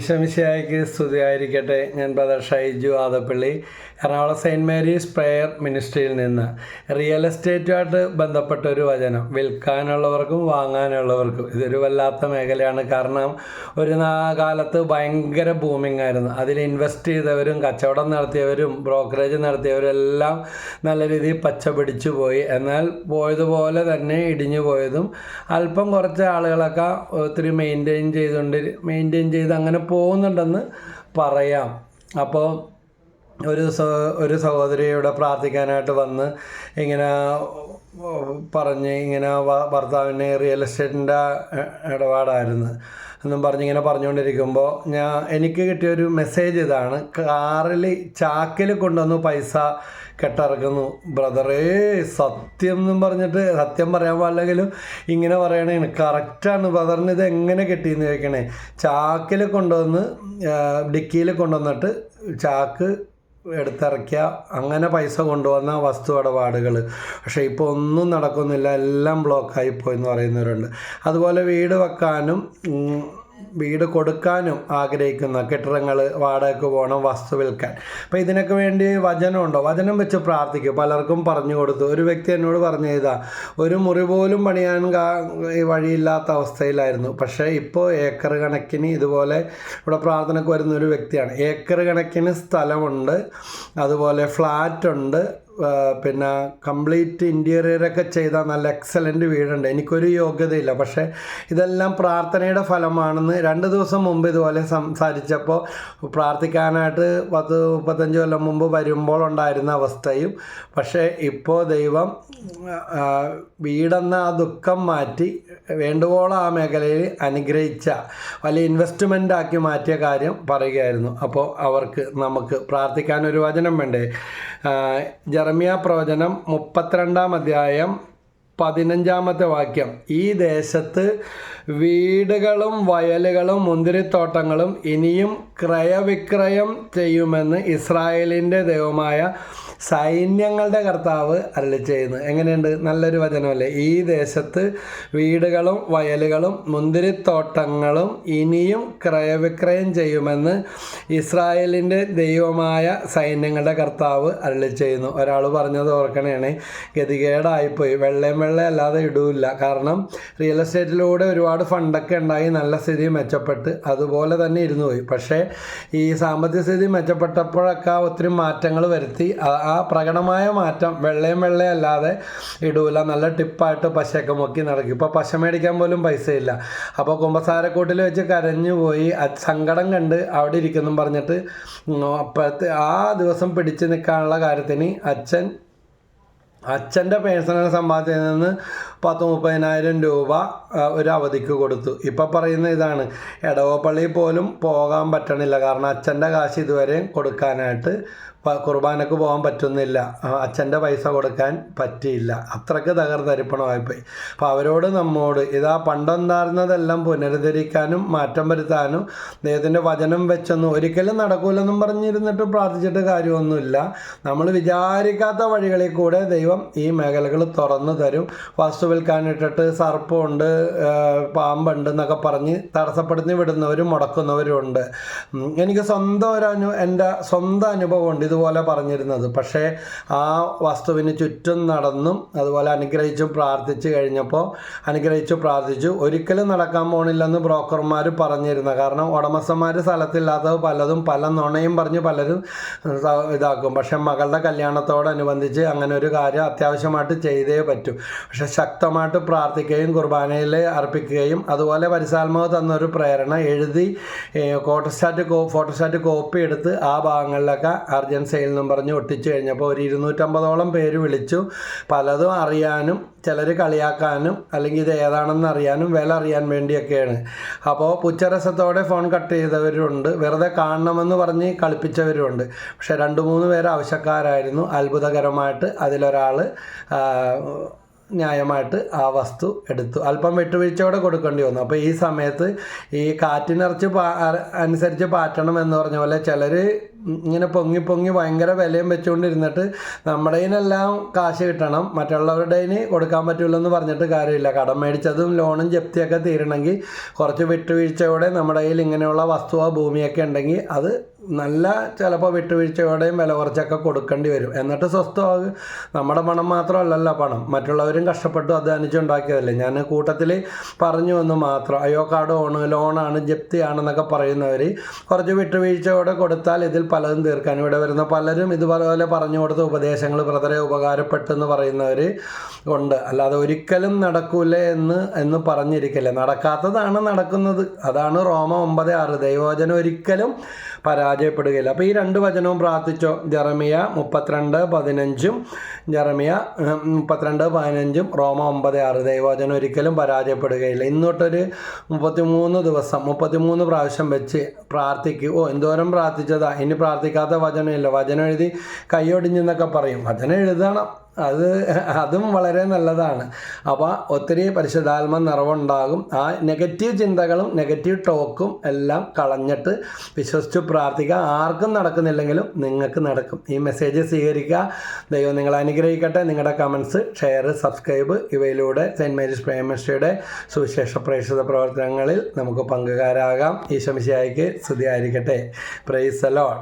ഈശമിശിയായിക്ക് സ്തുതിയായിരിക്കട്ടെ. ഞാൻ brother Shaiju Adappally. Ernakulam saint Mary's prayer മിനിസ്ട്രിയിൽ നിന്ന്. റിയൽ എസ്റ്റേറ്റുമായിട്ട് ബന്ധപ്പെട്ട ഒരു വചനം. വിൽക്കാനുള്ളവർക്കും വാങ്ങാനുള്ളവർക്കും. ഇതൊരു വല്ലാത്ത മേഖലയാണ്. കാരണം ഒരു കാലത്ത് ഭയങ്കര ബൂമിംഗ് ആയിരുന്നു. അതിൽ ഇൻവെസ്റ്റ് ചെയ്തവരും കച്ചവടം നടത്തിയവരും ബ്രോക്കറേജ് നടത്തിയവരും എല്ലാം നല്ല രീതിയിൽ പച്ച പിടിച്ചു പോയി. എന്നാൽ പോയതുപോലെ തന്നെ ഇടിഞ്ഞു പോയതും അല്പം കുറച്ച് ആളുകളൊക്കെ ഒത്തിരി മെയിന്റെയിൻ ചെയ്തുകൊണ്ട് മെയിന്റെയിൻ ചെയ്ത് അങ്ങനെ പോകുന്നുണ്ടെന്ന് പറയാം. അപ്പോൾ ഒരു ഒരു സഹോദരി ഇവിടെ പ്രാർത്ഥിക്കാനായിട്ട് വന്ന് ഇങ്ങനെ പറഞ്ഞ് ഇങ്ങനെ ഭർത്താവിന് റിയൽ എസ്റ്റേറ്റിന്റെ ഇടപാടായിരുന്നു. എന്നും പറഞ്ഞിങ്ങനെ പറഞ്ഞുകൊണ്ടിരിക്കുമ്പോൾ ഞാൻ എനിക്ക് കിട്ടിയ ഒരു മെസ്സേജ് ഇതാണ്. കാറിൽ ചാക്കിൽ കൊണ്ടുവന്നു പൈസ കെട്ടിറക്കുന്നു. ബ്രദറേ സത്യം എന്നും പറഞ്ഞിട്ട് സത്യം പറയാൻ പാടില്ലെങ്കിലും ഇങ്ങനെ പറയണേണ് കറക്റ്റാണ് ബ്രദറിന് ഇത് എങ്ങനെ കെട്ടിയെന്ന് ചോദിക്കണേ. ചാക്കിൽ കൊണ്ടുവന്ന് ഡിക്കിയിൽ കൊണ്ടുവന്നിട്ട് ചാക്ക് എടുത്തിറക്കിയ അങ്ങനെ പൈസ കൊണ്ടുവന്ന വസ്തു ഇടപാടുകൾ. പക്ഷേ ഇപ്പോൾ ഒന്നും നടക്കുന്നില്ല. എല്ലാം ബ്ലോക്കായി എന്ന് പറയുന്നവരുണ്ട്. അതുപോലെ വീട് വെക്കാനും വീട് കൊടുക്കാനും ആഗ്രഹിക്കുന്ന കെട്ടിടങ്ങൾ വാടകയ്ക്ക് പോകണം വസ്തു വിൽക്കാൻ. അപ്പോൾ ഇതിനൊക്കെ വേണ്ടി വചനമുണ്ടോ? വചനം വെച്ച് പ്രാർത്ഥിക്കും. പലർക്കും പറഞ്ഞു കൊടുത്തു. ഒരു വ്യക്തി എന്നോട് പറഞ്ഞു ചെയ്താ ഒരു മുറി പോലും പണിയാൻ വഴിയില്ലാത്ത അവസ്ഥയിലായിരുന്നു. പക്ഷേ ഇപ്പോൾ ഏക്കർ കണക്കിന് ഇതുപോലെ ഇവിടെ പ്രാർത്ഥനയ്ക്ക് വരുന്ന ഒരു വ്യക്തിയാണ്. ഏക്കർ കണക്കിന് സ്ഥലമുണ്ട് അതുപോലെ ഫ്ലാറ്റ് ഉണ്ട് ആ, പിന്നെ കംപ്ലീറ്റ് ഇന്റീരിയറൊക്കെ ചെയ്താൽ നല്ല എക്സലന്റ് വീടുണ്ട്. എനിക്കൊരു യോഗ്യതയില്ല. പക്ഷേ ഇതെല്ലാം പ്രാർത്ഥനയുടെ ഫലമാണെന്ന് രണ്ട് ദിവസം മുമ്പ് ഇതുപോലെ സംസാരിച്ചപ്പോൾ പ്രാർത്ഥിക്കാനായിട്ട് പത്ത് മുപ്പത്തഞ്ച് കൊല്ലം മുമ്പ് വരുമ്പോൾ ഉണ്ടായിരുന്ന അവസ്ഥയും. പക്ഷേ ഇപ്പോൾ ദൈവം വീടെന്ന ആ ദുഃഖം മാറ്റി വേണ്ടുവോളം ആ മേഖലയിൽ അനുഗ്രഹിച്ച വലിയ ഇൻവെസ്റ്റ്മെന്റ് ആക്കി മാറ്റിയ കാര്യം പറയുകയായിരുന്നു. അപ്പോൾ അവർക്ക് നമുക്ക് പ്രാർത്ഥിക്കാൻ ഒരു വചനം വേണ്ടേ? ആ, ജെറമിയ പ്രവചനം മുപ്പത്തിരണ്ടാം അധ്യായം പതിനഞ്ചാമത്തെ വാക്യം. ഈ ദേശത്ത് വീടുകളും വയലുകളും മുന്തിരിത്തോട്ടങ്ങളും ഇനിയും ക്രയവിക്രയം ചെയ്യുമെന്ന് ഇസ്രായേലിന്റെ ദൈവമായ സൈന്യങ്ങളുടെ കർത്താവ് അരളി ചെയ്യുന്നു. എങ്ങനെയുണ്ട്? നല്ലൊരു വചനമല്ലേ? ഈ ദേശത്ത് വീടുകളും വയലുകളും മുന്തിരിത്തോട്ടങ്ങളും ഇനിയും ക്രയവിക്രയം ചെയ്യുമെന്ന് ഇസ്രായേലിന്റെ ദൈവമായ സൈന്യങ്ങളുടെ കർത്താവ് അരളി ചെയ്യുന്നു. ഒരാൾ പറഞ്ഞത് ഓർക്കണേണ്. ഗതികേടായിപ്പോയി. വെള്ളയും വെള്ളം അല്ലാതെ ഇടൂല്ല. കാരണം റിയൽ എസ്റ്റേറ്റിലൂടെ ഒരുപാട് ഫണ്ടൊക്കെ ഉണ്ടായി. നല്ല സ്ഥിതി മെച്ചപ്പെട്ട് അതുപോലെ തന്നെ ഇരുന്നു പോയി. പക്ഷേ ഈ സാമ്പത്തിക സ്ഥിതി മെച്ചപ്പെട്ടപ്പോഴൊക്കെ ഒത്തിരി മാറ്റങ്ങൾ വരുത്തി. ആ- ആ പ്രകടമായ മാറ്റം വെള്ളയും വെള്ളയും അല്ലാതെ ഇടൂല. നല്ല ടിപ്പായിട്ട് പശയൊക്കെ മുക്കി നടക്കും. ഇപ്പോൾ പശ മേടിക്കാൻ പോലും പൈസയില്ല. അപ്പോൾ കുമ്പസാരക്കൂട്ടിൽ വെച്ച് കരഞ്ഞു പോയി. സങ്കടം കണ്ട് അവിടെ ഇരിക്കുന്നു പറഞ്ഞിട്ട് ആ ദിവസം പിടിച്ചു നിൽക്കാനുള്ള കാര്യത്തിന് അച്ഛൻ അച്ഛന്റെ പേഴ്സണൽ സമ്പാദ്യത്തിൽ നിന്ന് പത്ത് മുപ്പതിനായിരം രൂപ ഒരു അവധിക്ക് കൊടുത്തു. ഇപ്പം പറയുന്ന ഇതാണ്. എടവപ്പള്ളിയിൽ പോലും പോകാൻ പറ്റണില്ല. കാരണം അച്ഛന്റെ കാശ് ഇതുവരെയും കൊടുക്കാനായിട്ട് കുർബാനക്ക് പോകാൻ പറ്റുന്നില്ല. അച്ഛന്റെ പൈസ കൊടുക്കാൻ പറ്റിയില്ല. അത്രയ്ക്ക് തകർന്നരിപ്പണമായിപ്പോയി. അപ്പോൾ അവരോട് നമ്മോട് ഇതാ പണ്ടുണ്ടായിരുന്നതെല്ലാം പുനരുദ്ധരിക്കാനും മാറ്റം വരുത്താനും ദൈവത്തിന്റെ വചനം വെച്ചൊന്നും ഒരിക്കലും നടക്കൂലെന്നും പറഞ്ഞിരുന്നിട്ട് പ്രാർത്ഥിച്ചിട്ട് കാര്യമൊന്നുമില്ല. നമ്മൾ വിചാരിക്കാത്ത വഴികളിൽ കൂടെ ദൈവം ഈ മേഖലകൾ തുറന്നു തരും. വസ്തു വിൽക്കാനിട്ടിട്ട് സർപ്പമുണ്ട് പാമ്പുണ്ട് എന്നൊക്കെ പറഞ്ഞ് തടസ്സപ്പെടുത്തി വിടുന്നവരും മുടക്കുന്നവരും ഉണ്ട്. എനിക്ക് സ്വന്തം ഒരു അനു എന്റെ സ്വന്തം അനുഭവമുണ്ട്. ഇതുപോലെ പറഞ്ഞിരുന്നത്. പക്ഷേ ആ വസ്തുവിന് ചുറ്റും നടന്നും അതുപോലെ അനുഗ്രഹിച്ചും പ്രാർത്ഥിച്ചു കഴിഞ്ഞപ്പോൾ അനുഗ്രഹിച്ചു പ്രാർത്ഥിച്ചു. ഒരിക്കലും നടക്കാൻ പോണില്ലെന്ന് ബ്രോക്കർമാർ പറഞ്ഞിരുന്ന. കാരണം ഉടമസ്ഥന്മാർ സ്ഥലത്തില്ലാത്തത് പലതും പല നുണയും പറഞ്ഞ് പലരും ഇതാക്കും. പക്ഷെ മകളുടെ കല്യാണത്തോടനുബന്ധിച്ച് അങ്ങനെ ഒരു കാര്യം അത്യാവശ്യമായിട്ട് ചെയ്തേ പറ്റൂ. പക്ഷെ ശക്തമായിട്ട് പ്രാർത്ഥിക്കുകയും കുർബാനയിൽ അർപ്പിക്കുകയും അതുപോലെ പരിസാത്മാവ് തന്നൊരു പ്രേരണ എഴുതി ഫോട്ടോസ്റ്റാറ്റ് ഫോട്ടോസ്റ്റാറ്റ് കോപ്പി എടുത്ത് ആ ഭാഗങ്ങളിലൊക്കെ അർജൻ സെയിൽ എന്നും പറഞ്ഞ് ഒട്ടിച്ചു കഴിഞ്ഞപ്പോൾ ഒരു ഇരുന്നൂറ്റമ്പതോളം പേര് വിളിച്ചു. പലതും അറിയാനും ചിലർ കളിയാക്കാനും അല്ലെങ്കിൽ ഇത് ഏതാണെന്ന് അറിയാനും വില അറിയാൻ വേണ്ടിയൊക്കെയാണ്. അപ്പോൾ പുച്ചരസത്തോടെ ഫോൺ കട്ട് ചെയ്തവരുണ്ട്. വെറുതെ കാണണമെന്ന് പറഞ്ഞ് കളിപ്പിച്ചവരുണ്ട്. പക്ഷേ രണ്ട് മൂന്ന് പേര് ആവശ്യക്കാരായിരുന്നു. അത്ഭുതകരമായിട്ട് അതിലൊരാൾ ന്യായമായിട്ട് ആ വസ്തു എടുത്തു. അല്പം വിട്ടുവീഴ്ചയോടെ കൊടുക്കേണ്ടി വന്നു. അപ്പോൾ ഈ സമയത്ത് ഈ കാറ്റിനിറച്ച് അനുസരിച്ച് പാറ്റണം എന്ന് പറഞ്ഞ പോലെ ചിലർ ഇങ്ങനെ പൊങ്ങി പൊങ്ങി ഭയങ്കര വിലയും വെച്ചുകൊണ്ടിരുന്നിട്ട് നമ്മുടെതിനെല്ലാം കാശ് കിട്ടണം. മറ്റുള്ളവരുടെ കയ്യിന് കൊടുക്കാൻ പറ്റില്ലെന്ന് പറഞ്ഞിട്ട് കാര്യമില്ല. കടം മേടിച്ചതും ലോണും ജപ്തിയൊക്കെ തീരണമെങ്കിൽ കുറച്ച് വിട്ടുവീഴ്ചയോടെ നമ്മുടെ കയ്യിൽ ഇങ്ങനെയുള്ള വസ്തുവോ ഭൂമിയൊക്കെ ഉണ്ടെങ്കിൽ അത് നല്ല ചിലപ്പോൾ വിട്ടുവീഴ്ചയോടെയും വില കുറച്ചൊക്കെ കൊടുക്കേണ്ടി വരും. എന്നിട്ട് സ്വസ്ഥമാകും നമ്മുടെ പണം മാത്രമല്ലല്ലോ പണം. മറ്റുള്ളവരും കഷ്ടപ്പെട്ടു അധ്വാനിച്ചുണ്ടാക്കിയതല്ലേ. ഞാൻ കൂട്ടത്തിൽ പറഞ്ഞു എന്ന് മാത്രം. അയ്യോ കാർഡ് ഓണ് ലോണാണ് ജപ്തിയാണെന്നൊക്കെ പറയുന്നവർ കുറച്ച് വിട്ടുവീഴ്ചയോടെ കൊടുത്താൽ ഇതിൽ പലതും തീർക്കാൻ. ഇവിടെ വരുന്ന പലരും ഇതുപോലെ പറഞ്ഞു കൊടുത്ത ഉപദേശങ്ങൾ ബ്രദറെ ഉപകാരപ്പെട്ടെന്ന് പറയുന്നവർ ഉണ്ട്. അല്ലാതെ ഒരിക്കലും നടക്കൂല എന്ന് എന്ന് പറഞ്ഞിരിക്കില്ല. നടക്കാത്തതാണ് നടക്കുന്നത്. അതാണ് റോമ ഒമ്പത് ആറ് ദൈവവചനം ഒരിക്കലും പരാജയപ്പെടുകയില്ല. അപ്പോൾ ഈ രണ്ട് വചനവും പ്രാർത്ഥിച്ചോ? ജെറമിയ മുപ്പത്തിരണ്ട് പതിനഞ്ചും ജെറമിയ മുപ്പത്തിരണ്ട് പതിനഞ്ചും റോമ ഒമ്പത് ആറ്. ദൈവവചനം ഒരിക്കലും പരാജയപ്പെടുകയില്ല. ഇന്നോട്ടൊരു മുപ്പത്തിമൂന്ന് ദിവസം മുപ്പത്തിമൂന്ന് പ്രാവശ്യം വെച്ച് പ്രാർത്ഥിക്കും. ഓ എന്തോരം പ്രാർത്ഥിച്ചതാ? ഇനി പ്രാർത്ഥിക്കാത്ത വചനമില്ല. വചനം എഴുതി കൈയൊടിഞ്ഞെന്നൊക്കെ പറയും. വചനം എഴുതണം. അത് അതും വളരെ നല്ലതാണ്. അപ്പോൾ ഒത്തിരി പരിശുദ്ധാത്മ നിറവുണ്ടാകും. ആ നെഗറ്റീവ് ചിന്തകളും നെഗറ്റീവ് ടോക്കും എല്ലാം കളഞ്ഞിട്ട് വിശ്വസിച്ച് പ്രാർത്ഥിക്കുക. ആർക്കും നടക്കുന്നില്ലെങ്കിലും നിങ്ങൾക്ക് നടക്കും. ഈ മെസ്സേജ് സ്വീകരിക്കുക. ദൈവം നിങ്ങളെ അനുഗ്രഹിക്കട്ടെ. നിങ്ങളുടെ കമൻസ് ഷെയർ സബ്സ്ക്രൈബ് ഇവയിലൂടെ സെന്റ് മേരീസ് പ്രേമശ്രീയുടെ സുവിശേഷ പ്രേക്ഷിത പ്രവർത്തനങ്ങളിൽ നമുക്ക് പങ്കുകാരാകാം. ഈശോമിശിയായിക്ക് സ്തുതിയായിരിക്കട്ടെ. Price allot